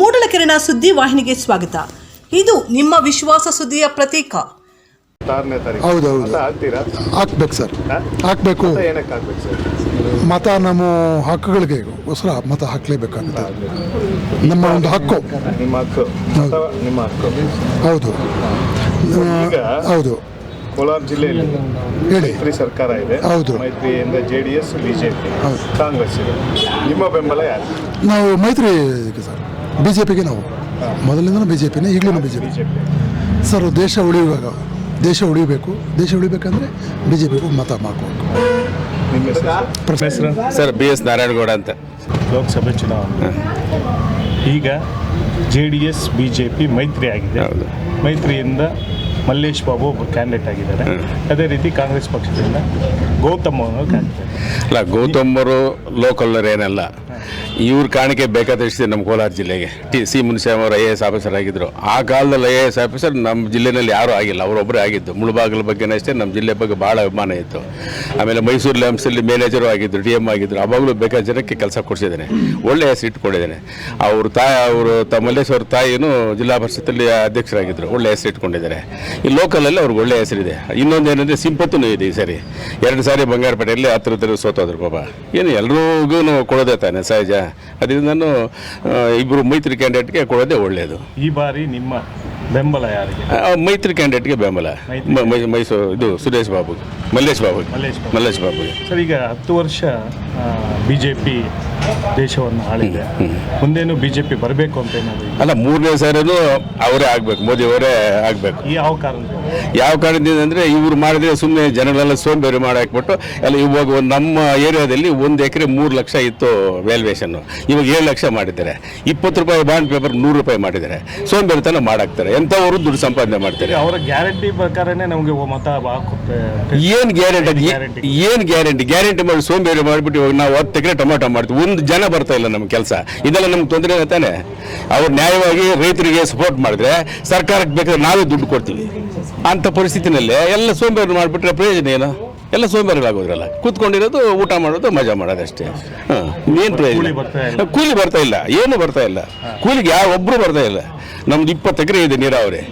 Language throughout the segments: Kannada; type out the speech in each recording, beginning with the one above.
ಮೂಡಲಕೆರೆನ ಸುದ್ದಿ ವಾಹಿನಿಗೆ ಸ್ವಾಗತ. ಇದು ನಿಮ್ಮ ವಿಶ್ವಾಸ ಸುದ್ದಿಯ ಪ್ರತೀಕ. ತಾರೀಕು. ಹೌದು, ಹೌದು. ಮತ ಹಾಕ್ತೀರಾ? ಹಾಕ್ಬೇಕು ಸರ್. ಹಾ? ಹಾಕಬೇಕು. ಮತ ಏನಕ್ಕೆ ಹಾಕ್ಬೇಕು ಸರ್? ಮತ ನಮ್ಮ ಹಕ್ಕುಗಳಿಗೆ ಹೊಸರ ಮತ ಹಾಕ್ಲೇಬೇಕಾಗುತ್ತೆ. ನಮ್ಮ ಒಂದು ಹಕ್ಕು. ನಿಮ್ಮ ಹಕ್ಕು. ಮತ ನಿಮ್ಮ ಹಕ್ಕು. ಹೌದು. ಈಗ ಹೌದು. ಕೋಲಾರ ಜಿಲ್ಲೆಯಲ್ಲಿ ಹೇಳಿ. ಮೈತ್ರಿ ಸರ್ಕಾರ ಇದೆ. ಹೌದು. ಮೈತ್ರಿಯಿಂದ ಜೆ ಡಿ ಎಸ್ ಬಿಜೆಪಿ ಹೌದು. ಕಾಂಗ್ರೆಸ್ ಇದೆ. ನಿಮ್ಮ ಬೆಂಬಲ ಯಾರು? ನಾವು ಮೈತ್ರಿ ಸರ್. ಬಿ ಜೆ ಪಿಗೆ ನಾವು. ಮೊದಲಿಂದನೂ ಬಿ ಜೆ ಪಿನೇ ಈಗಲೂ B J P BJP. Sir ದೇಶ ಉಳಿಯುವಾಗ ದೇಶ ಉಳಿಬೇಕು. ದೇಶ ಉಳಿಬೇಕಂದ್ರೆ ಬಿ ಜೆ ಪಿಗೂ ಮತ ಹಾಕಬೇಕು ನಿಮ್ಮ ಹೆಸರು? ಹೆಸರು? ಸರ್ ಬಿ ಎಸ್ ನಾರಾಯಣಗೌಡ ಅಂತ. ಲೋಕಸಭೆ ಚುನಾವಣೆ. ಈಗ J D S B J P ಮೈತ್ರಿ ಆಗಿದೆ ಮೈತ್ರಿಯಿಂದ ಮಲ್ಲೇಶ್ ಬಾಬು ಒಬ್ಬ ಕ್ಯಾಂಡಿಡೇಟ್ ಆಗಿದ್ದಾರೆ. ಅದೇ ರೀತಿ ಕಾಂಗ್ರೆಸ್ ಪಕ್ಷದಿಂದ ಗೌತಮ್ ಅವರು ಕ್ಯಾಂಡಿಡೇಟ್ ಅಲ್ಲ ಗೌತಮ್ ಅವರು ಲೋಕಲ್ ಏನಲ್ಲ. ಇವ್ರ ಕಾಣಿಕೆ ಬೇಕಾದಷ್ಟಿದೆ ನಮ್ಮ ಕೋಲಾರ ಜಿಲ್ಲೆಗೆ? ಟಿ ಸಿ ಮುನಿಸ್ವಾಮಿ ಅವರು ಐ ಎ ಎಸ್ ಆಫೀಸರ್ ಆಗಿದ್ದರು ಆ ಕಾಲದಲ್ಲಿ ಐ ಎ ಎಸ್ ಆಫೀಸರ್ ನಮ್ಮ ಜಿಲ್ಲೆಯಲ್ಲಿ ಯಾರೂ ಆಗಿಲ್ಲ. ಅವರೊಬ್ಬರೇ ಆಗಿದ್ದು. ಮುಳುಬಾಗಿಲ ಬಗ್ಗೆ ಅಷ್ಟೇ ನಮ್ಮ ಜಿಲ್ಲೆ ಬಗ್ಗೆ ಭಾಳ ಅಭಿಮಾನ ಇತ್ತು. ಆಮೇಲೆ ಮೈಸೂರು ಲ್ಯಾಂಪ್ಸಲ್ಲಿ ಮ್ಯಾನೇಜರು ಆಗಿದ್ದರು ಡಿ ಎಂ ಆಗಿದ್ದರು ಅವಾಗಲೂ ಬೇಕಾದ ಜನಕ್ಕೆ ಕೆಲಸ ಕೊಡಿಸಿದ್ದೇನೆ. ಒಳ್ಳೆ ಹೆಸರು ಇಟ್ಕೊಂಡಿದ್ದೇನೆ ಅವ್ರ ತಾಯಿ ಅವರು ತಮ್ಮ ಅವ್ರ ತಾಯಿನೂ ಜಿಲ್ಲಾ ಪರಿಷತ್ತಲ್ಲಿ ಅಧ್ಯಕ್ಷರಾಗಿದ್ದರು ಒಳ್ಳೆ ಹೆಸರು ಇಟ್ಕೊಂಡಿದ್ದಾರೆ ಈ ಲೋಕಲಲ್ಲಿ ಅವ್ರಿಗೆ ಒಳ್ಳೆ ಹೆಸರಿದೆ ಇನ್ನೊಂದು ಏನಂದರೆ ಸಿಂಪತ್ತೂ ಇದೆ ಈ ಸರಿ. ಎರಡು ಸಾರಿ ಬಂಗಾರಪೇಟೆಯಲ್ಲಿ ಹತ್ತಿರ ಸೋತೋದ್ರು ಪಾಪ. ಏನು ಎಲ್ರಿಗೂ ಕೊಡೋದೇ ತಾನೆ ಸಹಜ. ಅದರಿಂದ ನಾನು ಇಬ್ಬರು ಮೈತ್ರಿ ಕ್ಯಾಂಡಿಡೇಟ್ಗೆ ಕೊಡೋದೇ ಒಳ್ಳೆಯದು ಈ ಬಾರಿ ನಿಮ್ಮ ಬೆಂಬಲ ಯಾರಿಗೆ ಆ, ಮೈತ್ರಿ ಕ್ಯಾಂಡಿಡೇಟ್ಗೆ ಬೆಂಬಲ. ಮೈಸೂರು ಇದು ಸುರೇಶ್ ಬಾಬು ಮಲ್ಲೇಶ್ ಬಾಬು ಮಲ್ಲೇಶ್ ಬಾಬು. ಮಲ್ಲೇಶ್ ಬಾಬುಗೆ ಸರ್ ಈಗ ಹತ್ತು ವರ್ಷ ಬಿ ಜೆ ಪಿ ದೇಶವನ್ನು ಆಳಿದೆ. ಮುಂದೇನು ಬಿ ಜೆ ಪಿ ಬರಬೇಕು ಅಂತ ಏನಾದ್ರು ಅಲ್ಲ ಮೂರನೇ ಸಾರಿನೂ ಅವರೇ ಆಗಬೇಕು ಮೋದಿ ಅವರೇ ಆಗಬೇಕು. ಯಾವ ಕಾರಣದಿಂದ? ಯಾವ ಕಾರಣದಿಂದ ಅಂದರೆ ಇವ್ರು ಮಾಡಿದ್ರೆ ಸುಮ್ಮನೆ ಜನಗಳೆಲ್ಲ ಸೋಂಬೇರಿ ಮಾಡಿ ಹಾಕ್ಬಿಟ್ಟು ಎಲ್ಲ ಇವಾಗ ಒಂದು ನಮ್ಮ ಏರಿಯಾದಲ್ಲಿ ಒಂದು ಎಕರೆ ಮೂರು ಲಕ್ಷ ಇತ್ತು ವ್ಯಾಲ್ಯೂಯೇಷನ್ನು ಇವಾಗ ಏಳು ಲಕ್ಷ ಮಾಡಿದ್ದಾರೆ. ಇಪ್ಪತ್ತು ರೂಪಾಯಿ ಬಾಂಡ್ ಪೇಪರ್ ನೂರು ರೂಪಾಯಿ ಮಾಡಿದ್ದಾರೆ. ಸೋಂಬೇರಿತನ ಮಾಡಾಕ್ತಾರೆ. ಎಂಥವರು ದುಡ್ಡು ಸಂಪಾದನೆ ಮಾಡ್ತಾರೆ. ಅವರ ಗ್ಯಾರಂಟಿ ಪ್ರಕಾರನೇ ನಮಗೆ ಮತ. ಏನು ಗ್ಯಾರಂಟಿ ಏನು ಗ್ಯಾರಂಟಿ ಗ್ಯಾರಂಟಿ ಮಾಡಿ ಸೋಂಬೇರಿ ಮಾಡಿಬಿಟ್ಟು ಇವಾಗ ನಾವು ಹತ್ತು ಎಕರೆ ಟೊಮೊಟೊ ಮಾಡ್ತೀವಿ. ಒಂದು ಜನ ಬರ್ತಾ ಇಲ್ಲ ನಮ್ಮ ಕೆಲಸ. ಇದೆಲ್ಲ ನಮ್ಗೆ ತೊಂದರೆ ತಾನೆ? ಅವ್ರು ನ್ಯಾಯವಾಗಿ ರೈತರಿಗೆ ಸಪೋರ್ಟ್ ಮಾಡಿದ್ರೆ ಸರ್ಕಾರಕ್ಕೆ ಬೇಕಾದ್ರೆ ನಾವೇ ದುಡ್ಡು ಕೊಡ್ತೀವಿ. ಅಂಥ ಪರಿಸ್ಥಿತಿನಲ್ಲಿ ಎಲ್ಲ ಸೋಂಬೇರಿ ಮಾಡಿಬಿಟ್ರೆ ಪ್ರಯೋಜನ ಏನು? ಎಲ್ಲ ಸೋಂಬೇರಿಗಳಾಗೋದ್ರಲ್ಲ. ಕೂತ್ಕೊಂಡಿರೋದು ಊಟ ಮಾಡೋದು ಮಜಾ ಮಾಡೋದಷ್ಟೇ. ಹಾಂ ಏನು ಕೂಲಿ ಬರ್ತಾ ಪ್ರಯೋಜನ ಇಲ್ಲ. ಕೂಲಿ ಬರ್ತಾ ಇಲ್ಲ. ಏನು ಬರ್ತಾ ಇಲ್ಲ. ಕೂಲಿಗೆ ಯಾವ ಒಬ್ಬರು ಬರ್ತಾ ಇಲ್ಲ. ನಮ್ದು ಇಪ್ಪತ್ತು ಎಕರೆ ಇದೆ ನೀರಾವರಿ.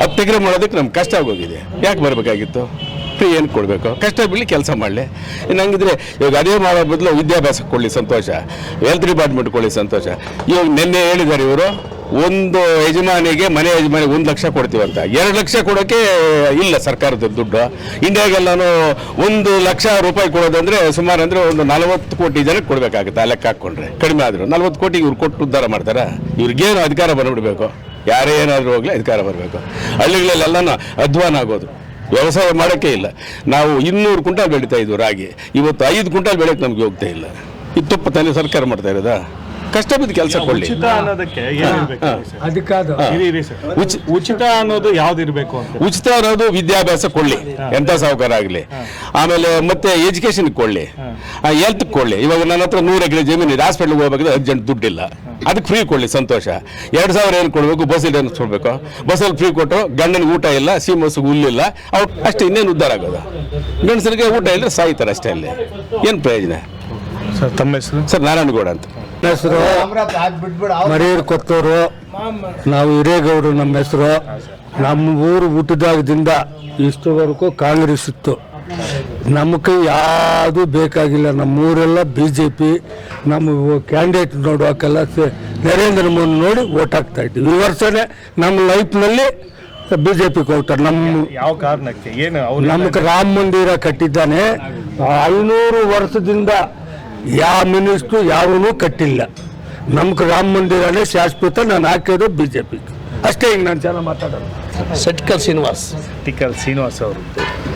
ಹತ್ತು ಎಕರೆ ಮಾಡೋದಕ್ಕೆ ನಮ್ಗೆ ಕಷ್ಟ ಆಗೋಗಿದೆ. ಯಾಕೆ ಬರಬೇಕಾಗಿತ್ತು? ಫ್ರೀ ಏನು ಕೊಡಬೇಕು? ಕಷ್ಟ ಬಿಡಲಿ, ಕೆಲಸ ಮಾಡಲಿ. ನಂಗಿದ್ರೆ ಇವಾಗ ಅದೇ ಮಾಡೋ ಬದಲು ವಿದ್ಯಾಭ್ಯಾಸ ಕೊಡಲಿ, ಸಂತೋಷ. ಹೆಲ್ತ್ ಡಿಪಾರ್ಟ್ಮೆಂಟ್ ಕೊಡಲಿ, ಸಂತೋಷ. ಇವಾಗ ನಿನ್ನೆ ಹೇಳಿದ್ದಾರೆ ಇವರು, ಒಂದು ಯಜಮಾನಿಗೆ, ಮನೆ ಯಜಮಾನಿ ಒಂದು ಲಕ್ಷ ಕೊಡ್ತೀವಂತ ಎರಡು ಲಕ್ಷ ಕೊಡೋಕ್ಕೆ ಇಲ್ಲ ಸರ್ಕಾರದ ದುಡ್ಡು. ಇಂಡಿಯಾಗೆಲ್ಲನೂ ಒಂದು ಲಕ್ಷ ರೂಪಾಯಿ ಕೊಡೋದಂದ್ರೆ ಸುಮಾರು ಅಂದರೆ ಒಂದು ನಲವತ್ತು ಕೋಟಿ ಜನಕ್ಕೆ ಕೊಡಬೇಕಾಗುತ್ತೆ, ಆ ಲೆಕ್ಕ ಹಾಕ್ಕೊಂಡ್ರೆ. ಕಡಿಮೆ ಆದರೂ. ನಲ್ವತ್ತು ಕೋಟಿ ಇವ್ರು ಕೊಟ್ಟು ಉದ್ಧಾರ ಮಾಡ್ತಾರೆ? ಇವ್ರಿಗೇನು ಅಧಿಕಾರ ಬಂದ್ಬಿಡ್ಬೇಕು? ಯಾರೇ ಏನಾದರೂ ಹೋಗಲಿ ಅಧಿಕಾರ ಬರಬೇಕು. ಹಳ್ಳಿಗಳಲ್ಲೆಲ್ಲನೂ ಅಧ್ವಾನ ಆಗೋದು. ವ್ಯವಸಾಯ ಮಾಡೋಕ್ಕೆ ಇಲ್ಲ. ನಾವು ಇನ್ನೂರು ಕುಂಟಾಲ್ ಬೆಳೀತಾ ಇದ್ದೀವಿ ರಾಗಿ. ಇವತ್ತು ಐದು ಕುಂಟಾಲ್ ಬೆಳೆಯೋಕ್ಕೆ ನಮಗೆ ಹೋಗ್ತಾ ಇಲ್ಲ. ತಪ್ಪು ತಾನೇ ಸರ್ಕಾರ ಮಾಡ್ತಾ ಇರೋದಾ? ಕಷ್ಟ ಬಿದ್ದು ಕೆಲಸ ಕೊಡಲಿ. ಉಚಿತ ಅನ್ನೋದಕ್ಕೆ ಏನಿರ್ಬೇಕು ಅದಕ್ಕಾದ. ಇರಿ ಇರಿ ಸರ್. ಉಚಿ- ಉಚಿತ ಅನ್ನೋದು ಯಾವ್ದಿರ್ಬೇಕು ಅಂತ. ಉಚಿತ ಅನ್ನೋದು ವಿದ್ಯಾಭ್ಯಾಸ ಕೊಡ್ಲಿ. ಎಂತ ಸಾಹುಕಾರ ಆಗಲಿ ಆಮೇಲೆ ಮತ್ತೆ ಎಜುಕೇಶನ್ ಕೊಡ್ಲಿ. ಹೆಲ್ತ್ ಕೊಡ್ಲಿ. ಇವಾಗ ನನ್ನ ಹತ್ರ ನೂರು ಎಕರೆ ಜಮೀನು ಇದೆ. ಹಾಸ್ಪಿಟ್ಲ್ಗೆ ಹೋಗ್ಬೇಕಾದ್ರೆ ಅರ್ಜೆಂಟ್ ದುಡ್ಡಿಲ್ಲ. ಅದಕ್ಕೆ ಫ್ರೀ ಕೊಡ್ಲಿ ಸಂತೋಷ. ಎರಡು ಸಾವಿರ ಏನು ಕೊಡಬೇಕು? ಬಸ್ಸಲ್ಲಿ ಏನು ಕೊಡಬೇಕು? ಬಸ್ಸಲ್ಲಿ ಫ್ರೀ ಕೊಟ್ಟು ಗಂಡನಿಗೆ ಊಟ ಇಲ್ಲ ಸೀಮಸ್ಗೆ ಹುಲ್ಲಿಲ್ಲ ಅವ್ರು ಅಷ್ಟೇ ಇನ್ನೇನು ಉದ್ಧಾರ ಆಗೋದು? ಗಂಡಸರಿಗೆ ಊಟ ಇಲ್ಲ ಸಾಯ್ತಾರೆ ಅಷ್ಟೇ ಅಲ್ಲಿ. ಏನು ಪ್ರಯೋಜನ? ಸರ್ ತಮ್ಮ ಹೆಸರು? ಸರ್ ನಾರಾಯಣಗೌಡ ಅಂತ. ಹೆಸರು ಮರಿಯೂರು ಕೊತ್ತೂರು ನಾವು ಹಿರೇಗೌಡರು ನಮ್ಮ ಹೆಸರು ನಮ್ಮ ಊರು ಹುಟ್ಟಿದಾಗದಿಂದ ಇಷ್ಟವರೆಗೂ ಕಾಂಗ್ರೆಸ್ ಇತ್ತು. ನಮಗೆ ಯಾವುದು ಬೇಕಾಗಿಲ್ಲ ನಮ್ಮ ಊರೆಲ್ಲ ಬಿ ಜೆ ಪಿ ನಮ್ಮ ಕ್ಯಾಂಡಿಡೇಟ್ ನೋಡುವಕ್ಕೆಲ್ಲ ನರೇಂದ್ರ ಮೋದಿ ನೋಡಿ ಓಟ್ ಹಾಕ್ತಾ ಇದ್ದೀವಿ. ಈ ವರ್ಷನೇ ನಮ್ಮ ಲೈಫ್ನಲ್ಲಿ ಬಿ ಜೆ ಪಿ ಕೊಡ್ತಾರೆ ನಮ್ಮ ಯಾವ ಕಾರಣಕ್ಕೆ? ಏನು ನಮಗೆ ರಾಮ ಮಂದಿರ ಕಟ್ಟಿದ್ದಾನೆ. ಐನೂರು ವರ್ಷದಿಂದ ಯಾವ ಮಿನಿಸ್ಟ್ರು ಯಾವನು ಕಟ್ಟಿಲ್ಲ. ನಮ್ಗೆ ರಾಮ ಮಂದಿರನೇ ಶಾಶ್ವತ ನಾನು ಹಾಕಿರೋದು ಬಿ ಜೆ ಪಿ ಅಷ್ಟೇ ಹಿಂಗೆ ನಾನು ಜನ ಮಾತಾಡೋದು. ಸಟ್ಕಲ್ ಶ್ರೀನಿವಾಸ್. ಟಿಕಲ್ ಶ್ರೀನಿವಾಸ್ ಅವರು.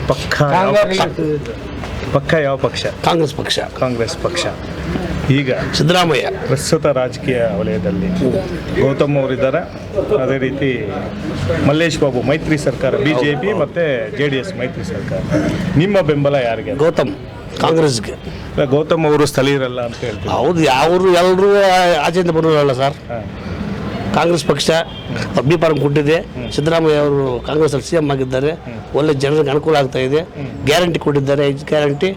ಪಕ್ಕ? ಪಕ್ಕ ಯಾವ ಪಕ್ಷ? ಕಾಂಗ್ರೆಸ್ ಪಕ್ಷ. ಕಾಂಗ್ರೆಸ್ ಪಕ್ಷ. ಈಗ ಸಿದ್ದರಾಮಯ್ಯ. ಪ್ರಸ್ತುತ ರಾಜಕೀಯ ವಲಯದಲ್ಲಿ ಗೌತಮ್ ಅವರಿದ್ದಾರೆ. ಅದೇ ರೀತಿ ಮಲ್ಲೇಶ್ ಬಾಬು ಮೈತ್ರಿ ಸರ್ಕಾರ ಬಿಜೆಪಿ ಮತ್ತು ಜೆ ಡಿ ಎಸ್ ಮೈತ್ರಿ ಸರ್ಕಾರ. ನಿಮ್ಮ ಬೆಂಬಲ ಯಾರಿಗೆ? ಗೌತಮ್. ಕಾಂಗ್ರೆಸ್ಗೆ. ಗೌತಮ್ ಅವರು ಸ್ಥಳೀಯರಲ್ಲ ಅಂತ ಹೇಳ್ತೀವಿ. ಹೌದು ಯಾವರು ಎಲ್ಲರೂ ಆಚೆಯಿಂದ ಬರೋರಲ್ಲ ಸರ್. ಕಾಂಗ್ರೆಸ್ ಪಕ್ಷ ಅಭಿಪ್ರಾಯ ಕೊಟ್ಟಿದೆ. ಸಿದ್ದರಾಮಯ್ಯ ಅವರು ಕಾಂಗ್ರೆಸ್ ಸಿ ಎಂ ಆಗಿದ್ದಾರೆ. ಒಳ್ಳೆ ಜನರಿಗೆ ಅನುಕೂಲ ಆಗ್ತಾ ಇದೆ. ಗ್ಯಾರಂಟಿ ಕೊಟ್ಟಿದ್ದಾರೆ. ಗ್ಯಾರಂಟಿ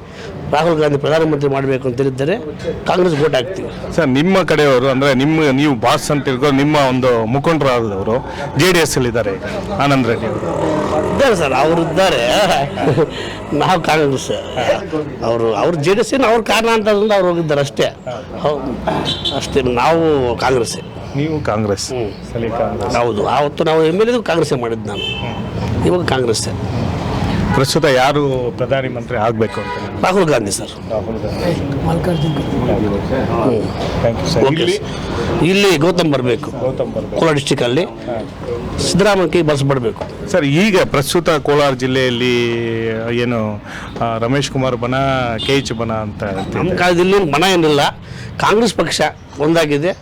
ರಾಹುಲ್ ಗಾಂಧಿ ಪ್ರಧಾನಮಂತ್ರಿ ಮಾಡಬೇಕು ಅಂತ ಹೇಳಿದ್ದಾರೆ. ಕಾಂಗ್ರೆಸ್ ವೋಟ್ ಹಾಕ್ತೀವಿ. ಸರ್ ನಿಮ್ಮ ಕಡೆಯವರು ಅಂದರೆ ನಿಮ್ಮ ನೀವು ಬಾಸ್ ಅಂತ ತಿಳ್ಕೊಂಡು ನಿಮ್ಮ ಒಂದು ಮುಖಂಡರಾದವರು ಜೆ ಡಿ ಎಸ್ ಅಲ್ಲಿ ಇದ್ದಾರೆ. ಆನಂದ್ ರೆಡ್ಡಿ ಅವರು. ಇದ್ದಾರೆ ಸರ್ ಅವರು ಇದ್ದಾರೆ. ನಾವು ಕಾಂಗ್ರೆಸ್. ಅವರು ಅವ್ರು ಜೆ ಡಿ ಎಸ್ ಅವ್ರ ಕಾರಣ ಅಂತ ಅವ್ರು ಹೋಗಿದ್ದಾರೆ ಅಷ್ಟೇ. ಹೌದು ಅಷ್ಟೇ. ನಾವು ಕಾಂಗ್ರೆಸ್. ನೀವು ಕಾಂಗ್ರೆಸ್ ಸಲಿ ಕಾಂಗ್ರೆಸ್. ಹೌದು. ಆವತ್ತು ನಾವು ಎಂ ಎಲ್ ಎದು ಕಾಂಗ್ರೆಸ್ ಮಾಡಿದ್ದು ನಾನು. ಇವಾಗ ಕಾಂಗ್ರೆಸ್ ಪ್ರಸ್ತುತ ಯಾರು ಪ್ರಧಾನಿ ಮಂತ್ರಿ ಆಗಬೇಕು ಅಂತ? Rahul Gandhi sir. Rahul Gandhi. Thank you sir ಇಲ್ಲಿ ಇಲ್ಲಿ ಗೌತಮ್ ಬರಬೇಕು. ಗೌತಮ್ ಬರ್ಬೇಕು. ಕೋಲಾರ ಡಿಸ್ಟಿಕಲ್ಲಿ ಸಿದ್ದರಾಮಯ್ಯ ಬಳಸಬಡಬೇಕು ಸರ್ ಈಗ ಪ್ರಸ್ತುತ ಕೋಲಾರ ಜಿಲ್ಲೆಯಲ್ಲಿ ಏನು ರಮೇಶ್ ಕುಮಾರ್ ಬನ ಕೆ ಎಚ್ ಬನ ಅಂತ ಹೇಳ್ತೀವಿ. ನಮ್ಮ ಕಾಲದಲ್ಲಿ ಬನ ಏನಿಲ್ಲ. ಕಾಂಗ್ರೆಸ್ ಪಕ್ಷ ಒಂದಾಗಿದೆ.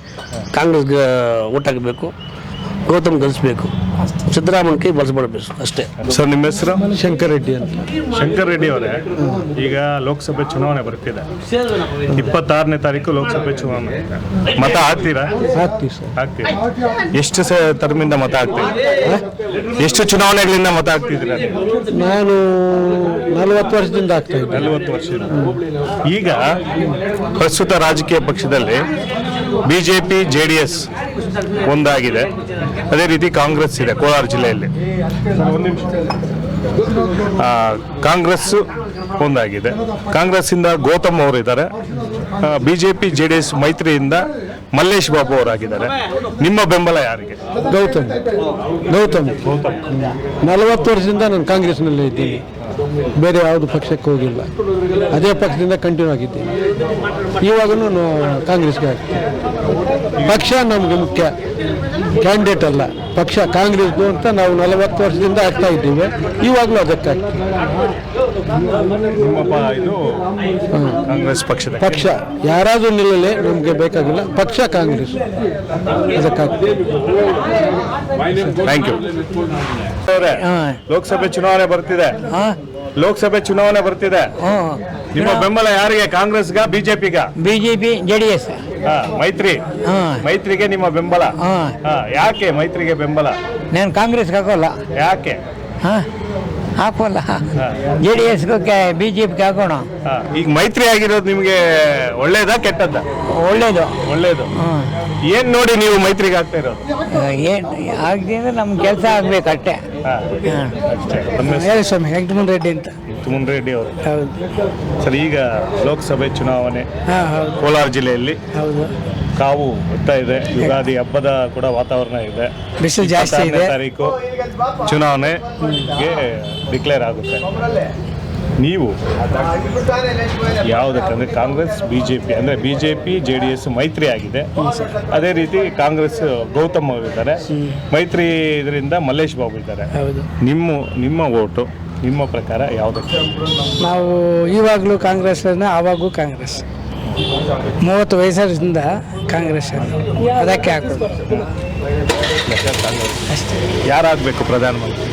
ಕಾಂಗ್ರೆಸ್ಗೆ ಓಟಾಗಬೇಕು ಗೌತಮ್ ಗೆಲ್ಲಿಸ್ಬೇಕು ಸಿದ್ದರಾಮಯ್ಯ ಕೈ ಬಳಸಬಡಬೇಕು ಅಷ್ಟೇ. ಸರ್ ನಿಮ್ಮ ಹೆಸರು? ಶಂಕರ್ ರೆಡ್ಡಿ ಅಂತ. ಶಂಕರ್ ರೆಡ್ಡಿ ಅವರೇ? ಈಗ ಲೋಕಸಭೆ ಚುನಾವಣೆ ಬರ್ತಿದೆ. ಇಪ್ಪತ್ತಾರನೇ ತಾರೀಕು ಲೋಕಸಭೆ ಚುನಾವಣೆ. ಮತ ಹಾಕ್ತೀರಾ? ಹಾಕ್ತೀವಿ ಸರ್. ಹಾಕ್ತೀರಾ? ಎಷ್ಟು ಸ ಟರ್ಮಿಂದ ಮತ ಹಾಕ್ತೀರಾ? ಎಷ್ಟು ಚುನಾವಣೆಗಳಿಂದ ಮತ ಹಾಕ್ತಿದ್ದೀರಾ? ನಾನು ನಲವತ್ತು ವರ್ಷದಿಂದ ಆಗ್ತಾ ಇದ್ದೆ ನಲವತ್ತು ವರ್ಷ ಈಗ ಪ್ರಸ್ತುತ ರಾಜಕೀಯ ಪಕ್ಷದಲ್ಲಿ ಬಿಜೆಪಿ ಜೆ ಡಿ ಎಸ್ ಒಂದಾಗಿದೆ. ಅದೇ ರೀತಿ ಕಾಂಗ್ರೆಸ್ ಇದೆ, ಕೋಲಾರ ಜಿಲ್ಲೆಯಲ್ಲಿ. ಕಾಂಗ್ರೆಸ್ ಒಂದಾಗಿದೆ. ಕಾಂಗ್ರೆಸ್ಸಿಂದ ಗೌತಮ್ ಅವರಿದ್ದಾರೆ. ಬಿಜೆಪಿ ಜೆ ಡಿ ಎಸ್ ಮೈತ್ರಿಯಿಂದ ಮಲ್ಲೇಶ್ ಬಾಬು ಅವರಾಗಿದ್ದಾರೆ. ನಿಮ್ಮ ಬೆಂಬಲ ಯಾರಿಗೆ? ಗೌತಮ್. ಗೌತಮ್. ನಲವತ್ತು ವರ್ಷದಿಂದ ನಾನು ಕಾಂಗ್ರೆಸ್ನಲ್ಲೇ ಇದ್ದೀನಿ. ಬೇರೆ ಯಾವುದು ಪಕ್ಷಕ್ಕೆ ಹೋಗಿಲ್ಲ. ಅದೇ ಪಕ್ಷದಿಂದ ಕಂಟಿನ್ಯೂ ಆಗಿದ್ದೀನಿ. ಇವಾಗೂ ಕಾಂಗ್ರೆಸ್ಗೆ ಹಾಕ್ತೀನಿ ಪಕ್ಷ ನಮಗೆ ಮುಖ್ಯ. ಕ್ಯಾಂಡಿಡೇಟ್ ಅಲ್ಲ. ಪಕ್ಷ ಕಾಂಗ್ರೆಸ್ದು ಅಂತ ನಾವು ನಲವತ್ತು ವರ್ಷದಿಂದ ಆಗ್ತಾ ಇದ್ದೀವಿ. ಇವಾಗಲೂ ಅದಕ್ಕೆ ಕಾಂಗ್ರೆಸ್ ಪಕ್ಷದ ಪಕ್ಷ. ಯಾರಾದರೂ ನಿಲ್ಲಲಿ ನಮಗೆ ಬೇಕಾಗಿಲ್ಲ. ಪಕ್ಷ ಕಾಂಗ್ರೆಸ್. ಅದಕ್ಕೆ ಥ್ಯಾಂಕ್ ಯು ಲೋಕಸಭೆ ಚುನಾವಣೆ ಬರ್ತಿದೆ. ಲೋಕಸಭೆ ಚುನಾವಣೆ ಬರ್ತಿದೆ. ನಿಮ್ಮ ಬೆಂಬಲ ಯಾರಿಗೆ? ಕಾಂಗ್ರೆಸ್ಗ ಬಿಜೆಪಿಗ? ಬಿಜೆಪಿ ಜೆ ಡಿ ಮೈತ್ರಿ. ಮೈತ್ರಿ ಮೈತ್ರಿಗೆ ನಿಮ್ಮ ಬೆಂಬಲ. ಹಾ. ಹಾ, ಯಾಕೆ ಮೈತ್ರಿಗೆ ಬೆಂಬಲ? ನಾನು ಕಾಂಗ್ರೆಸ್ಗೆ ಹಾಕೋಲ್ಲ. ಯಾಕೆ? ಹಾಂ ಹಾಕೋಲ್ಲ. ಜೆ ಡಿ ಎಸ್ಗೆ ಬಿ ಜೆ ಪಿಗೆ ಹಾಕೋಣ. ಹಾ, ಈಗ ಮೈತ್ರಿ ಆಗಿರೋದು ನಿಮಗೆ ಒಳ್ಳೇದಾ ಕೆಟ್ಟದ್ದ? ಒಳ್ಳೇದು. ಒಳ್ಳೇದು. ಹಾಂ. ಏನ್ ನೋಡಿ ನೀವು ಮೈತ್ರಿಗೆ ಆಗ್ತಾ ಇರೋದು? ಏನು ಆಗದೆ ಅಂದ್ರೆ ನಮ್ಮ ಕೆಲಸ ಆಗ್ಬೇಕು ಅಷ್ಟೇ ಹಾ, ಹಾಂ. ಅಷ್ಟೇ. ಹೆಸರು ಸ್ವಾಮಿ ವೆಂಕಟಮನ್ ರೆಡ್ಡಿ ಅಂತ. ತುಮನ್ ರೆಡ್ಡಿ ಅವರು. ಹೌದು. ಸರ್ ಈಗ ಲೋಕಸಭೆ ಚುನಾವಣೆ ಹಾಂ ಹೌದು. ಕೋಲಾರ ಜಿಲ್ಲೆಯಲ್ಲಿ ಹೌದು. ಕಾವು ಬರ್ತಾ ಇದೆ. ಯುಗಾದಿ ಹಬ್ಬದ ಕೂಡ ವಾತಾವರಣ ಇದೆ. ಬಿಸಿಲು ಜಾಸ್ತಿ ಇದೆ. ತಾರೀಕು ಚುನಾವಣೆಗೆ ಡಿಕ್ಲೇರ್ ಆಗುತ್ತೆ. ನೀವು ಯಾವುದಕ್ಕೆ ಅಂದರೆ ಕಾಂಗ್ರೆಸ್ ಬಿ ಜೆ ಪಿ ಅಂದರೆ B J P J D S ಮೈತ್ರಿ ಆಗಿದೆ. ಅದೇ ರೀತಿ ಕಾಂಗ್ರೆಸ್ ಗೌತಮ್ ಅವರಿದ್ದಾರೆ ಮೈತ್ರಿ ಇದರಿಂದ ಮಲ್ಲೇಶ್ ಬಾಬು ಇದ್ದಾರೆ. ನಿಮ್ಮ ನಿಮ್ಮ ಓಟು? ನಿಮ್ಮ ಪ್ರಕಾರ ಯಾವುದಕ್ಕೆ ನಾವು ಇವಾಗಲೂ ಕಾಂಗ್ರೆಸ್ ಆವಾಗೂ ಕಾಂಗ್ರೆಸ್. ಮೂವತ್ತು ವಯಸ್ಸಿಂದ ಕಾಂಗ್ರೆಸ್ ಅದಕ್ಕೆ ಹಾಕೋದು. ಯಾರಾಗಬೇಕು ಪ್ರಧಾನಮಂತ್ರಿ?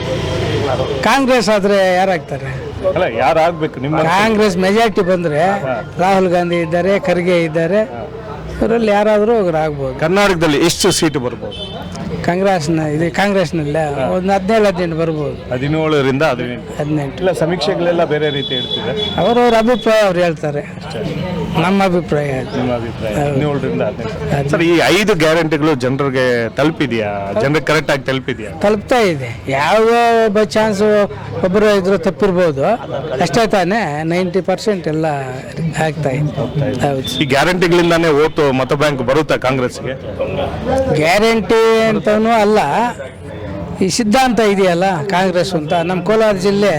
ಕಾಂಗ್ರೆಸ್ ಆದರೆ ಯಾರಾಗ್ತಾರೆ? ಅಲ್ಲ ಯಾರಾಗಬೇಕು ನಿಮ್ಮ ಕಾಂಗ್ರೆಸ್ ಮೆಜಾರಿಟಿ ಬಂದರೆ ರಾಹುಲ್ ಗಾಂಧಿ ಇದ್ದಾರೆ ಖರ್ಗೆ ಇದ್ದಾರೆ. ಇವರಲ್ಲಿ ಯಾರಾದರೂ ಅವ್ರು ಆಗ್ಬೋದು. ಕರ್ನಾಟಕದಲ್ಲಿ ಎಷ್ಟು ಸೀಟು ಬರ್ಬೋದು? ಕಾಂಗ್ರೆಸ್ನ ಇದು ಕಾಂಗ್ರೆಸ್ನಲ್ಲ ಒಂದು ಹದಿನೇಳು ಹದಿನೆಂಟು ಬರ್ಬೋದು. ಹದಿನೇಳರಿಂದ ಹದಿನೆಂಟು. ಹದಿನೆಂಟು. ಇಲ್ಲ ಸಮೀಕ್ಷೆಗಳೆಲ್ಲ ಬೇರೆ ರೀತಿ ಹೇಳ್ತಿದೆ ಅವರವ್ರ ಅಭಿಪ್ರಾಯ ಅವ್ರು ಹೇಳ್ತಾರೆ. ನಮ್ಮ ಅಭಿಪ್ರಾಯ ಅದು. ನಿಮ್ಮ ಅಭಿಪ್ರಾಯ. ಹದಿನೇಳರಿಂದ ಹದಿನೆಂಟು. ಸರ್ ಈ ಐದು ಗ್ಯಾರಂಟಿಗಳು ಜನರಿಗೆ ತಲುಪಿದೆಯಾ? ಜನರಿಗೆ ಕರೆಕ್ಟ್ ಆಗಿ ತಲುಪಿದೆಯಾ? ತಲುಪ್ತಾ ಇದೆ. ಯಾವ ಬೈ ಚಾನ್ಸ್ ಒಬ್ಬರು ಇದ್ರು ತಪ್ಪಿರ್ಬೋದು. ಅಷ್ಟೇ ತಾನೇ ನೈಂಟಿ ಪರ್ಸೆಂಟ್ ಎಲ್ಲ ಆಗ್ತಾ ಇದೆ. ಹೌದು. ಈ ಗ್ಯಾರಂಟಿಗಳಿಂದಾನೇ ಓತು ಮತ ಬ್ಯಾಂಕ್ ಬರುತ್ತಾ ಕಾಂಗ್ರೆಸ್ಗೆ ಗ್ಯಾರಂಟಿ ಅಂತನೂ ಅಲ್ಲ. ಈ ಸಿದ್ಧಾಂತ ಇದೆಯಲ್ಲ ಕಾಂಗ್ರೆಸ್ ಅಂತ? ನಮ್ಮ ಕೋಲಾರ ಜಿಲ್ಲೆ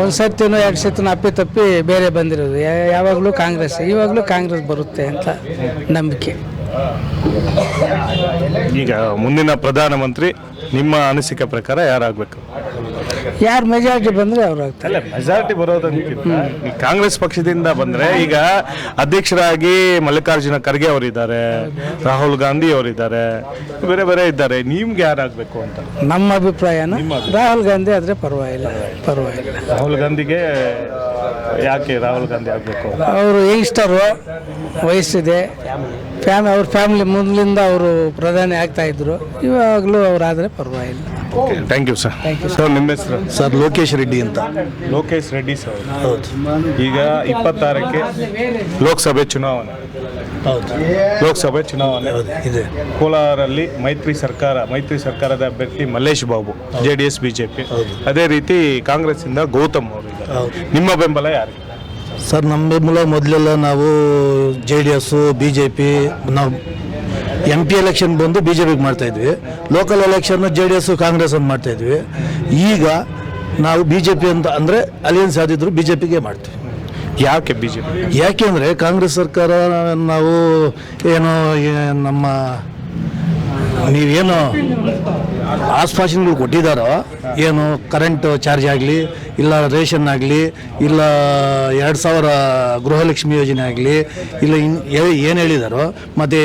ಒಂದು ಸತಿನೋ ಎರಡು ಸತಿನೋ ಅಪ್ಪಿ ತಪ್ಪಿ ಬೇರೆ ಬಂದಿರೋದು. ಯಾವಾಗಲೂ ಕಾಂಗ್ರೆಸ್, ಇವಾಗಲೂ ಕಾಂಗ್ರೆಸ್ ಬರುತ್ತೆ ಅಂತ ನಂಬಿಕೆ. ಈಗ ಮುಂದಿನ ಪ್ರಧಾನಮಂತ್ರಿ ನಿಮ್ಮ ಅನಿಸಿಕೆ ಪ್ರಕಾರ ಯಾರಾಗಬೇಕು? ಯಾರು ಮೆಜಾರಿಟಿ ಬಂದರೆ ಅವ್ರು ಆಗ್ತಾರೆ. ಅಲ್ಲ ಮೆಜಾರಿಟಿ ಬರೋದಕ್ಕಿಂತ ಈ ಕಾಂಗ್ರೆಸ್ ಪಕ್ಷದಿಂದ ಬಂದ್ರೆ ಈಗ ಅಧ್ಯಕ್ಷರಾಗಿ ಮಲ್ಲಿಕಾರ್ಜುನ ಖರ್ಗೆ ಅವರಿದ್ದಾರೆ ರಾಹುಲ್ ಗಾಂಧಿ ಅವರಿದ್ದಾರೆ ಬೇರೆ ಬೇರೆ ಇದ್ದಾರೆ. ನಿಮ್ಗೆ ಯಾರಾಗಬೇಕು ಅಂತ? ನಮ್ಮ ಅಭಿಪ್ರಾಯನ ರಾಹುಲ್ ಗಾಂಧಿ ಆದರೆ ಪರವಾಗಿಲ್ಲ ಪರವಾಗಿಲ್ಲ. ರಾಹುಲ್ ಗಾಂಧಿಗೆ ಯಾಕೆ ರಾಹುಲ್ ಗಾಂಧಿ ಆಗಬೇಕು? ಅವರು ಯಂಗ್ಸ್ಟರು ವಯಸ್ಸಿದೆ. ಫ್ಯಾಮ್ ಅವ್ರ ಫ್ಯಾಮಿಲಿ ಮೊದಲಿಂದ ಅವರು ಪ್ರಧಾನಿ ಆಗ್ತಾ ಇದ್ರು. ಇವಾಗಲೂ ಅವರಾದರೆ ಪರವಾಗಿಲ್ಲ. ಥ್ಯಾಂಕ್ ಯು ಸರ್ ಸರ್ ನಿಮ್ಮ ಹೆಸರು? ಸರ್ ಲೋಕೇಶ್ ರೆಡ್ಡಿ ಅಂತ. ಲೋಕೇಶ್ ರೆಡ್ಡಿ ಸರ್ ಹೌದು. ಈಗ ಇಪ್ಪತ್ತಾರಕ್ಕೆ ಲೋಕಸಭೆ ಚುನಾವಣೆ. ಹೌದು. ಲೋಕಸಭೆ ಚುನಾವಣೆ. ಹೌದು ಇದೆ. ಕೋಲಾರಲ್ಲಿ ಮೈತ್ರಿ ಸರ್ಕಾರ ಮೈತ್ರಿ ಸರ್ಕಾರದ ಅಭ್ಯರ್ಥಿ Mallesh Babu J D S BJP ಅದೇ ರೀತಿ ಕಾಂಗ್ರೆಸ್ಸಿಂದ ಗೌತಮ್ ಅವರು ಹೌದು. ನಿಮ್ಮ ಬೆಂಬಲ ಯಾರಿಗೆ? ಸರ್ ನಮ್ಮ ಬೆಂಬಲ ಮೊದಲೆಲ್ಲ ನಾವು J D S B J P ನಾವು ಎಂ ಪಿ ಎಲೆಕ್ಷನ್ ಬಂದು ಬಿ ಜೆ ಪಿಗೆ ಮಾಡ್ತಾಯಿದ್ವಿ local election J D S Congress ಅಂತ ಮಾಡ್ತಾಯಿದ್ವಿ ಈಗ ನಾವು ಬಿ ಜೆ ಪಿ ಅಂತ ಅಂದರೆ ಅಲಿಯನ್ಸ್ ಆದಿದ್ರು ಬಿ ಜೆ ಪಿಗೆ ಮಾಡ್ತೀವಿ. ಯಾಕೆ ಬಿ ಜೆ ಪಿ ಯಾಕೆ ಅಂದರೆ ಕಾಂಗ್ರೆಸ್ ಸರ್ಕಾರ ನಾವು ಏನು ನಮ್ಮ ನೀವೇನು ಆಶ್ವಾಸನೆಗಳು ಕೊಟ್ಟಿದ್ದಾರೋ ಏನು ಕರೆಂಟ್ ಚಾರ್ಜ್ ಆಗಲಿ ಇಲ್ಲ ರೇಷನ್ ಆಗಲಿ, ಇಲ್ಲ ಎರಡು ಸಾವಿರ ಗೃಹಲಕ್ಷ್ಮಿ ಯೋಜನೆ ಆಗಲಿ, ಇಲ್ಲ ಇನ್ ಏನು ಹೇಳಿದಾರೋ, ಮತ್ತು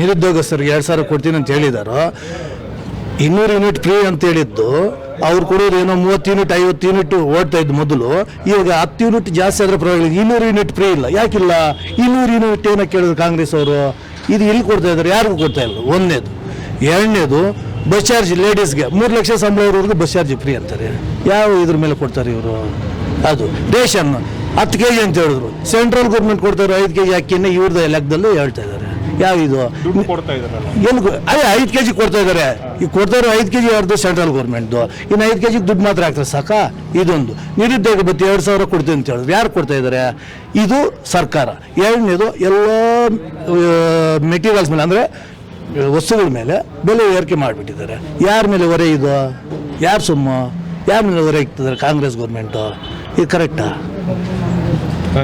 ನಿರುದ್ಯೋಗಸ್ಥರಿಗೆ ಎರಡು ಸಾವಿರ ಕೊಡ್ತೀನಿ ಅಂತ ಹೇಳಿದಾರೋ, ಇನ್ನೂರು ಯೂನಿಟ್ ಫ್ರೀ ಅಂತ ಹೇಳಿದ್ದು, ಅವ್ರು ಕೊಡೋದು ಏನೋ ಮೂವತ್ತು ಯೂನಿಟ್, ಐವತ್ತು ಯೂನಿಟ್ ಓಡ್ತಾ ಇದ್ದು ಮೊದಲು, ಇವಾಗ ಹತ್ತು ಯೂನಿಟ್ ಜಾಸ್ತಿ ಆದರೆ ಪರವಾಗಿಲ್ಲ, ಇನ್ನೂರು ಯೂನಿಟ್ ಫ್ರೀ ಇಲ್ಲ. ಯಾಕಿಲ್ಲ? ಇನ್ನೂರು ಯೂನಿಟ್ ಏನೋ ಕೇಳಿದ್ರು ಕಾಂಗ್ರೆಸ್ ಅವರು, ಇದು ಇಲ್ಲಿ ಕೊಡ್ತಾ ಇದ್ದಾರೆ, ಯಾರಿಗೂ ಕೊಡ್ತಾ ಇಲ್ಲ? ಒಂದನೇದು. ಎರಡನೇದು ಬಸ್ ಚಾರ್ಜ್ ಲೇಡೀಸ್ಗೆ ಮೂರು ಲಕ್ಷ ಸಂಬಳ ಇರೋರ್ಗೂ ಬಸ್ ಚಾರ್ಜ್ ಫ್ರೀ ಅಂತಾರೆ. ಯಾವ ಇದ್ರ ಮೇಲೆ ಕೊಡ್ತಾರೆ ಇವರು? ಅದು ರೇಷನ್ ಹತ್ತು ಕೆ ಜಿ ಅಂತ ಹೇಳಿದ್ರು. ಸೆಂಟ್ರಲ್ ಗೌರ್ಮೆಂಟ್ ಕೊಡ್ತಾರೆ ಐದು ಕೆ ಜಿ ಅಕ್ಕಿಯನ್ನು ಇವ್ರದ್ದು ಲೆಕ್ಕದಲ್ಲೂ ಹೇಳ್ತಾ ಇದ್ದಾರೆ ಯಾವ ಇದು? ಗೊ- ಅದೇ ಐದು ಕೆ ಜಿ ಕೊಡ್ತಾ ಇದ್ದಾರೆ ಈಗ ಕೊಡ್ತಾರೆ ಐದು ಕೆ ಜಿ ಯಾರ್ದು ಸೆಂಟ್ರಲ್ ಗೌರ್ಮೆಂಟ್ದು. ಇನ್ನು ಐದು ಕೆ ಜಿಗೆ ದುಡ್ಡು ಮಾತ್ರ ಆಗ್ತದೆ ಸಾಕಾ? ಇದೊಂದು. ನಿರುದ್ಯೋಗ ಬತ್ತಿ ಎರಡು ಸಾವಿರ ಕೊಡ್ತೀವಿ ಅಂತ ಹೇಳಿದ್ರು. ಯಾರು ಕೊಡ್ತಾ ಇದ್ದಾರೆ ಇದು ಸರ್ಕಾರ. ಎರಡನೇದು ಎಲ್ಲ ಮೆಟೀರಿಯಲ್ಸ್ ಮೇಲೆ. ಅಂದರೆ ವಸ್ತುಗಳ ಮೇಲೆ ಬೆಲೆ ಏರಿಕೆ ಮಾಡಿಬಿಟ್ಟಿದ್ದಾರೆ. ಯಾರ ಮೇಲೆ ಹೊರೆ ಇದು? ಯಾರು ಸುಮ್ಮ? ಯಾರ ಮೇಲೆ ಹೊರೆ ಇಕ್ತಿದ್ದಾರೆ ಕಾಂಗ್ರೆಸ್ ಗೌರ್ಮೆಂಟು ಇದು ಕರೆಕ್ಟಾ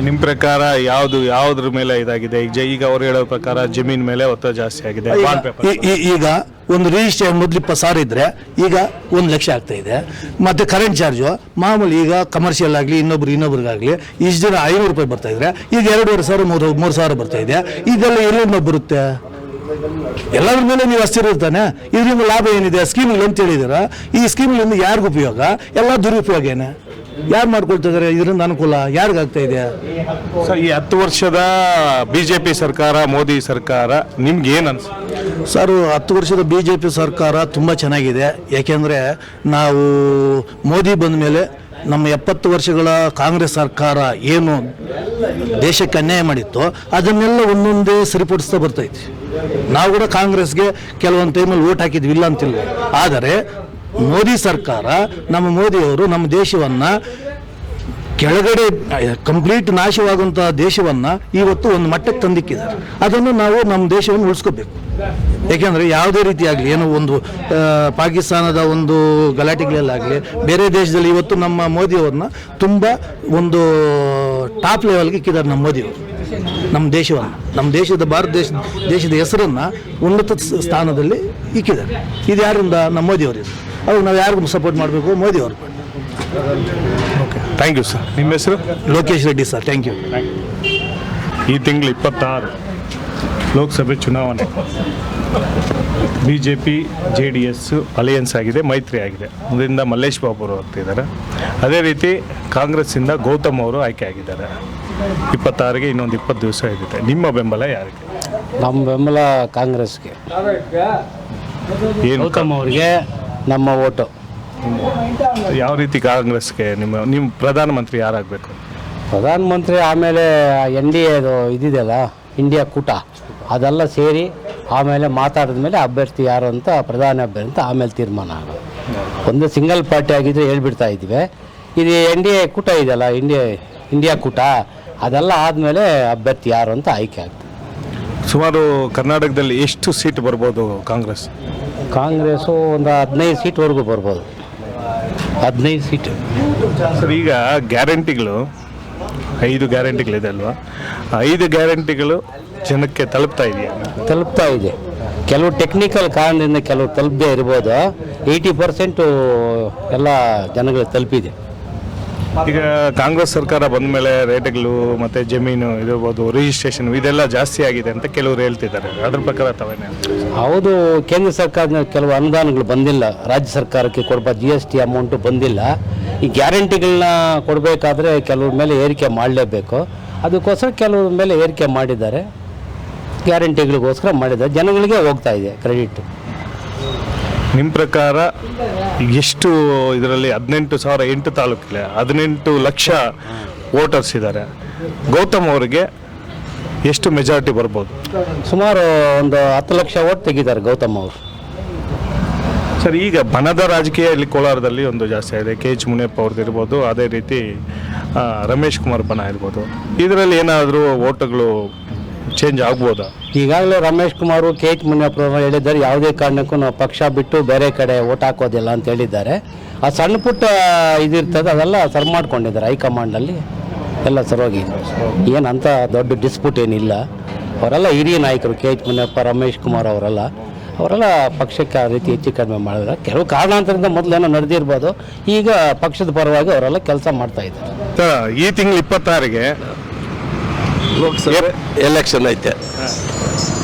ನಿಮ್ಮ ಪ್ರಕಾರ ಯಾವುದು ಯಾವುದ್ರ ಮೇಲೆ ಇದಾಗಿದೆ? ಈಗ ಈಗ ಅವ್ರು ಹೇಳೋ ಪ್ರಕಾರ ಜಮೀನ್ ಮೇಲೆ ಒತ್ತ ಜಾಸ್ತಿ ಆಗಿದೆ ಈಗ- ಬಾಂಡ್ ಪೇಪರ್ ಈ- ಈ- ಈಗ ಒಂದು ರಿಜಿಸ್ಟರ್ ಮೊದಲು ಇಪ್ಪತ್ತು ಸಾವಿರ ಇದ್ರೆ ಈಗ ಒಂದು ಲಕ್ಷ ಆಗ್ತಾ ಇದೆ. ಮತ್ತೆ ಕರೆಂಟ್ ಚಾರ್ಜು ಮಾಮೂಲಿ ಈಗ ಕಮರ್ಷಿಯಲ್ ಆಗಲಿ ಇನ್ನೊಬ್ರು ಇನ್ನೊಬ್ರಿಗಾಗಲಿ ಇಷ್ಟು ದಿನ ಐನೂರು ರೂಪಾಯಿ ಬರ್ತಾ ಇದ್ರೆ ಈಗ ಎರಡೂವರೆ ಸಾವಿರ ಮೂರು ಮೂರು ಸಾವಿರ ಬರ್ತಾ ಇದೆ. ಇದೆಲ್ಲ ಎಲ್ಲಿಂದ ಬರುತ್ತೆ? ಎಲ್ಲರ ಮೇಲೆ ನೀವು ಅಸ್ಥಿರ ಇರ್ತಾನೆ. ಇದರಿಂದ ಲಾಭ ಏನಿದೆ? ಸ್ಕೀಮ್ಗಳು ಅಂತ ಹೇಳಿದಾರ ಈ ಸ್ಕೀಮ್ಗಳಿಂದ ಯಾರಿಗೂ ಉಪಯೋಗ? ಎಲ್ಲ ದುರುಪಯೋಗ ಏನೇ? ಯಾರು ಮಾಡ್ಕೊಳ್ತಾ ಇದಾರೆ ಇದರಿಂದ ಅನುಕೂಲ ಯಾರಿಗಾಗ್ತಾ ಇದೆ? ಸರ್ ಈ ಹತ್ತು ವರ್ಷದ ಬಿಜೆಪಿ ಸರ್ಕಾರ ಮೋದಿ ಸರ್ಕಾರ ನಿಮ್ಗೆ ಏನು ಅನ್ಸ? ಸರ್ ಹತ್ತು ವರ್ಷದ ಬಿ ಜೆ ಪಿ ಸರ್ಕಾರ ತುಂಬ ಚೆನ್ನಾಗಿದೆ. ಯಾಕೆಂದರೆ ನಾವು ಮೋದಿ ಬಂದ ಮೇಲೆ ನಮ್ಮ ಎಪ್ಪತ್ತು ವರ್ಷಗಳ ಕಾಂಗ್ರೆಸ್ ಸರ್ಕಾರ ಏನು ದೇಶಕ್ಕೆ ಅನ್ಯಾಯ ಮಾಡಿತ್ತು ಅದನ್ನೆಲ್ಲ ಒಂದೊಂದೇ ಸರಿಪಡಿಸ್ತಾ ಬರ್ತೈತಿ ನಾವು ಕೂಡ ಕಾಂಗ್ರೆಸ್ಗೆ ಕೆಲವೊಂದು ಟೈಮಲ್ಲಿ ಓಟ್ ಹಾಕಿದ್ವಿ ಇಲ್ಲ ಅಂತಿಲ್ಲ ಆದರೆ ಮೋದಿ ಸರ್ಕಾರ, ನಮ್ಮ ಮೋದಿಯವರು ನಮ್ಮ ದೇಶವನ್ನು ಕೆಳಗಡೆ ಕಂಪ್ಲೀಟ್ ನಾಶವಾಗುವಂತಹ ದೇಶವನ್ನು ಇವತ್ತು ಒಂದು ಮಟ್ಟಕ್ಕೆ ತಂದಿಕ್ಕಿದ್ದಾರೆ. ಅದನ್ನು ನಾವು ನಮ್ಮ ದೇಶವನ್ನು ಉಳಿಸ್ಕೋಬೇಕು. ಏಕೆಂದರೆ ಯಾವುದೇ ರೀತಿಯಾಗಲಿ, ಏನೋ ಒಂದು ಪಾಕಿಸ್ತಾನದ ಒಂದು ಗಲಾಟೆಗಳಲ್ಲಾಗಲಿ, ಬೇರೆ ದೇಶದಲ್ಲಿ ಇವತ್ತು ನಮ್ಮ ಮೋದಿಯವ್ರನ್ನ ತುಂಬ ಒಂದು ಟಾಪ್ ಲೆವೆಲ್ಗೆ ಇಕ್ಕಿದ್ದಾರೆ ನಮ್ಮ ಮೋದಿಯವರು ನಮ್ಮ ದೇಶವನ್ನು ನಮ್ಮ ದೇಶದ ಭಾರತ ದೇಶ ದೇಶದ ಹೆಸರನ್ನು ಉನ್ನತ ಸ್ಥಾನದಲ್ಲಿ ಇಕ್ಕಿದ್ದಾರೆ. ಇದು ಯಾರಿಂದ? ನಮ್ಮ ಮೋದಿಯವರಿಂದ. ಅವಾಗ ನಾವು ಯಾರಿಗೂ ಸಪೋರ್ಟ್ ಮಾಡಬೇಕು? ಮೋದಿಯವರು. ಥ್ಯಾಂಕ್ ಯು ಸರ್ ನಿಮ್ಮ ಹೆಸರು? Lokesh Reddy sir thank you ಈ ತಿಂಗಳು ಇಪ್ಪತ್ತಾರು ಲೋಕಸಭೆ ಚುನಾವಣೆ. B J P J D S alliance ಆಗಿದೆ ಮೈತ್ರಿ ಆಗಿದೆ. ಅದರಿಂದ ಮಲ್ಲೇಶ್ ಬಾಬು ಅವರು ಹೋಗ್ತಿದ್ದಾರೆ ಅದೇ ರೀತಿ ಕಾಂಗ್ರೆಸ್ಸಿಂದ ಗೌತಮ್ ಅವರು ಆಯ್ಕೆ ಆಗಿದ್ದಾರೆ. ಇಪ್ಪತ್ತಾರಿಗೆ ಇನ್ನೊಂದು ಇಪ್ಪತ್ತು ದಿವಸ ಇದೆ ನಿಮ್ಮ ಬೆಂಬಲ ಯಾರಿಗೆ? ನಮ್ಮ ಬೆಂಬಲ ಕಾಂಗ್ರೆಸ್ಗೆ. ಏನು ಗೌತಮ್ ಅವರಿಗೆ ನಮ್ಮ ಓಟು. ಯಾವ ರೀತಿ ಕಾಂಗ್ರೆಸ್ಗೆ ನಿಮ್ಮ ನಿಮ್ಮ ಪ್ರಧಾನಮಂತ್ರಿ ಯಾರಾಗಬೇಕು? ಪ್ರಧಾನಮಂತ್ರಿ ಆಮೇಲೆ ಎನ್ ಡಿ ಎದು ಇದಿದೆಯಲ್ಲ ಇಂಡಿಯಾ ಕೂಟ. ಅದೆಲ್ಲ ಸೇರಿ ಆಮೇಲೆ ಮಾತಾಡಿದ ಮೇಲೆ ಅಭ್ಯರ್ಥಿ ಯಾರು ಅಂತ ಪ್ರಧಾನ ಅಭ್ಯರ್ಥಿ ಅಂತ ಆಮೇಲೆ ತೀರ್ಮಾನ ಆಗೋದು. ಒಂದು ಸಿಂಗಲ್ ಪಾರ್ಟಿ ಆಗಿದ್ದರೆ ಹೇಳ್ಬಿಡ್ತಾ ಇದ್ವಿ ಇದು ಎನ್ ಡಿ ಎ ಕೂಟ ಇದೆಯಲ್ಲ ಇಂಡಿಯಾ ಇಂಡಿಯಾ ಕೂಟ. ಅದೆಲ್ಲ ಆದಮೇಲೆ ಅಭ್ಯರ್ಥಿ ಯಾರು ಅಂತ ಆಯ್ಕೆ ಆಗ್ತದೆ. ಸುಮಾರು ಕರ್ನಾಟಕದಲ್ಲಿ ಎಷ್ಟು ಸೀಟ್ ಬರ್ಬೋದು ಕಾಂಗ್ರೆಸ್? ಕಾಂಗ್ರೆಸ್ಸು ಒಂದು ಹದಿನೈದು ಸೀಟ್ವರೆಗೂ ಬರ್ಬೋದು. ಹದಿನೈದು ಸೀಟ್. ಸರ್ ಈಗ ಗ್ಯಾರಂಟಿಗಳು ಐದು ಗ್ಯಾರಂಟಿಗಳಿದೆ ಅಲ್ವಾ? ಐದು ಗ್ಯಾರಂಟಿಗಳು ಜನಕ್ಕೆ ತಲುಪ್ತಾ ಇದೆಯಾ? ತಲುಪ್ತಾ ಇದೆ. ಕೆಲವು ಟೆಕ್ನಿಕಲ್ ಕಾರಣದಿಂದ ಕೆಲವು ತಲುಪದೇ ಇರ್ಬೋದು. ಏಯ್ಟಿ ಪರ್ಸೆಂಟು ಎಲ್ಲ ಜನಗಳಿಗೆ ತಲುಪಿದೆ. ಈಗ ಕಾಂಗ್ರೆಸ್ ಸರ್ಕಾರ ಬಂದ ಮೇಲೆ ರೇಟ್ಗಳು ಮತ್ತೆ ಜಮೀನು ಇರಬಹುದು ರಿಜಿಸ್ಟ್ರೇಷನ್ ಇದೆಲ್ಲ ಜಾಸ್ತಿ ಆಗಿದೆ ಅಂತ ಕೆಲವರು ಹೇಳ್ತಿದ್ದಾರೆ. ಅದ್ರ ಪ್ರಕಾರ ತಾವೇನೆ ಹೌದು, ಕೇಂದ್ರ ಸರ್ಕಾರದ ಕೆಲವು ಅನುದಾನಗಳು ಬಂದಿಲ್ಲ. ರಾಜ್ಯ ಸರ್ಕಾರಕ್ಕೆ ಕೊಡಬ ಜಿ ಎಸ್ ಟಿ ಅಮೌಂಟು ಬಂದಿಲ್ಲ. ಈ ಗ್ಯಾರಂಟಿಗಳನ್ನ ಕೊಡಬೇಕಾದ್ರೆ ಕೆಲವ್ರ ಮೇಲೆ ಏರಿಕೆ ಮಾಡಲೇಬೇಕು. ಅದಕ್ಕೋಸ್ಕರ ಕೆಲವ್ರ ಮೇಲೆ ಏರಿಕೆ ಮಾಡಿದ್ದಾರೆ. ಗ್ಯಾರಂಟಿಗಳಿಗೋಸ್ಕರ ಮಾಡಿದ್ದಾರೆ. ಜನಗಳಿಗೆ ಹೋಗ್ತಾ ಇದೆ ಕ್ರೆಡಿಟ್. ನಿಮ್ಮ ಪ್ರಕಾರ ಎಷ್ಟು ಇದರಲ್ಲಿ ಹದಿನೆಂಟು ಸಾವಿರ ಎಂಟು ತಾಲೂಕಿಲ್ಲ ಹದಿನೆಂಟು ಲಕ್ಷ ವೋಟರ್ಸ್ ಇದ್ದಾರೆ. ಗೌತಮ್ ಅವರಿಗೆ ಎಷ್ಟು ಮೆಜಾರಿಟಿ ಬರ್ಬೋದು? ಸುಮಾರು ಒಂದು ಹತ್ತು ಲಕ್ಷ ಓಟ್ ತೆಗಿದ್ದಾರೆ ಗೌತಮ್ ಅವರು. ಸರ್ ಈಗ ಬಣದ ರಾಜಕೀಯ ಇಲ್ಲಿ ಕೋಲಾರದಲ್ಲಿ ಒಂದು ಜಾಸ್ತಿ ಆಗಿದೆ. ಕೆ ಎಚ್ ಮುನಿಯಪ್ಪ ಅವ್ರದ್ದು ಇರ್ಬೋದು ಅದೇ ರೀತಿ ರಮೇಶ್ ಕುಮಾರ್ ಬಣ ಇರ್ಬೋದು. ಇದರಲ್ಲಿ ಏನಾದರೂ ಓಟ್ಗಳು ಚೇಂಜ್ ಆಗ್ಬೋದಾ? ಈಗಾಗಲೇ ರಮೇಶ್ ಕುಮಾರ್ ಕೆ ಎಚ್ ಮುನಿಯಪ್ಪರವರು ಹೇಳಿದ್ದಾರೆ ಯಾವುದೇ ಕಾರಣಕ್ಕೂ ನಾವು ಪಕ್ಷ ಬಿಟ್ಟು ಬೇರೆ ಕಡೆ ಓಟ್ ಹಾಕೋದಿಲ್ಲ ಅಂತ ಹೇಳಿದ್ದಾರೆ. ಆ ಸಣ್ಣ ಪುಟ್ಟ ಇದಿರ್ತದೆ ಅದೆಲ್ಲ ಸರ್ ಮಾಡ್ಕೊಂಡಿದ್ದಾರೆ ಹೈಕಮಾಂಡಲ್ಲಿ ಎಲ್ಲ ಸರೋಗಿ ಏನು ಅಂತ ದೊಡ್ಡ ಡಿಸ್ಪ್ಯೂಟ್ ಏನಿಲ್ಲ. ಅವರೆಲ್ಲ ಹಿರಿಯ ನಾಯಕರು ಕೆ ಎಚ್ ಮುನಿಯಪ್ಪ ರಮೇಶ್ ಕುಮಾರ್ ಅವರೆಲ್ಲ. ಅವರೆಲ್ಲ ಪಕ್ಷಕ್ಕೆ ಆ ರೀತಿ ಹೆಚ್ಚು ಕಡಿಮೆ ಮಾಡಿದ್ರೆ ಕೆಲವು ಕಾರಣಾಂತರದಿಂದ ಮೊದಲೇನೋ ನಡೆದಿರ್ಬೋದು. ಈಗ ಪಕ್ಷದ ಪರವಾಗಿ ಅವರೆಲ್ಲ ಕೆಲಸ ಮಾಡ್ತಾ ಇದ್ದಾರೆ. ಈ ತಿಂಗಳು ಇಪ್ಪತ್ತಾರಿಗೆ ಲೋಕಸಭೆ? ಎಲೆಕ್ಷನ್ ಐತೆ.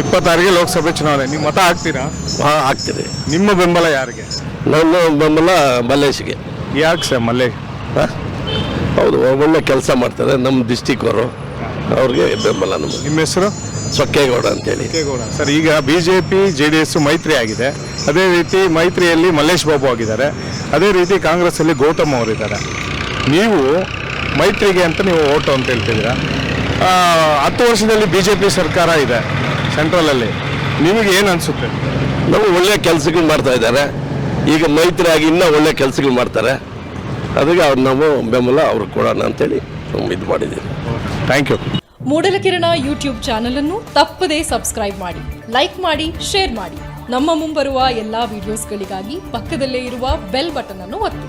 ಇಪ್ಪತ್ತಾರಿಗೆ ಲೋಕಸಭೆ ಚುನಾವಣೆ. ನೀವು ಮತ ಹಾಕ್ತೀರಾ? ಹಾಂ ಆಗ್ತೀರಿ ನಿಮ್ಮ ಬೆಂಬಲ ಯಾರಿಗೆ? ನನ್ನ ಬೆಂಬಲ ಮಲ್ಲೇಶ್ಗೆ. ಯಾಕೆ ಸರ್ ಮಲ್ಲೇಶ್ ಹ? ಹೌದು ಒಳ್ಳೆ ಕೆಲಸ ಮಾಡ್ತಾರೆ ನಮ್ಮ ಡಿಸ್ಟಿಕ್ ಅವರು ಅವ್ರಿಗೆ ಬೆಂಬಲ ನಮ್ಮ ನಿಮ್ಮ ಹೆಸರು? ಸೊಕ್ಕೇಗೌಡ ಅಂತೇಳಿ. ಸರ್ ಈಗ B J P J D S ಮೈತ್ರಿ ಆಗಿದೆ. ಅದೇ ರೀತಿ ಮೈತ್ರಿಯಲ್ಲಿ ಮಲ್ಲೇಶ್ ಬಾಬು ಆಗಿದ್ದಾರೆ. ಅದೇ ರೀತಿ ಕಾಂಗ್ರೆಸ್ ಅಲ್ಲಿ ಗೌತಮ್ ಅವರಿದ್ದಾರೆ. ನೀವು ಮೈತ್ರಿಗೆ ಅಂತ ನೀವು ಓಟು ಅಂತ ಹೇಳ್ತಿದ್ದೀರಾ? ಹತ್ತು ವರ್ಷದಲ್ಲಿ ಬಿ ಜೆ ಪಿ ಸರ್ಕಾರ ಇದೆ ಸೆಂಟ್ರಲಲ್ಲಿ. ನಿಮಗೆ ಏನು ಅನಿಸುತ್ತೆ? ನಾವು ಒಳ್ಳೆ ಕೆಲಸಗಳು ಮಾಡ್ತಾ ಇದ್ದಾರೆ. ಈಗ ಮೈತ್ರಿ ಆಗಿ ಇನ್ನೂ ಒಳ್ಳೆ ಕೆಲಸಗಳು ಮಾಡ್ತಾರೆ. ಅದಕ್ಕೆ ಅವ್ರು ನಾವು ಬೆಂಬಲ ಅವ್ರಿಗೆ ಕೊಡೋಣ ಅಂತೇಳಿ ಇದು ಮಾಡಿದ್ದೀವಿ. Thank you Moodalakirana YouTube channel ಅನ್ನು ತಪ್ಪದೇ ಸಬ್ಸ್ಕ್ರೈಬ್ ಮಾಡಿ ಲೈಕ್ ಮಾಡಿ ಶೇರ್ ಮಾಡಿ. ನಮ್ಮ ಮುಂಬರುವ ಎಲ್ಲಾ ವಿಡಿಯೋಸ್ಗಳಿಗಾಗಿ ಪಕ್ಕದಲ್ಲೇ ಇರುವ ಬೆಲ್ ಬಟನ್ ಅನ್ನು ಒತ್ತಿ.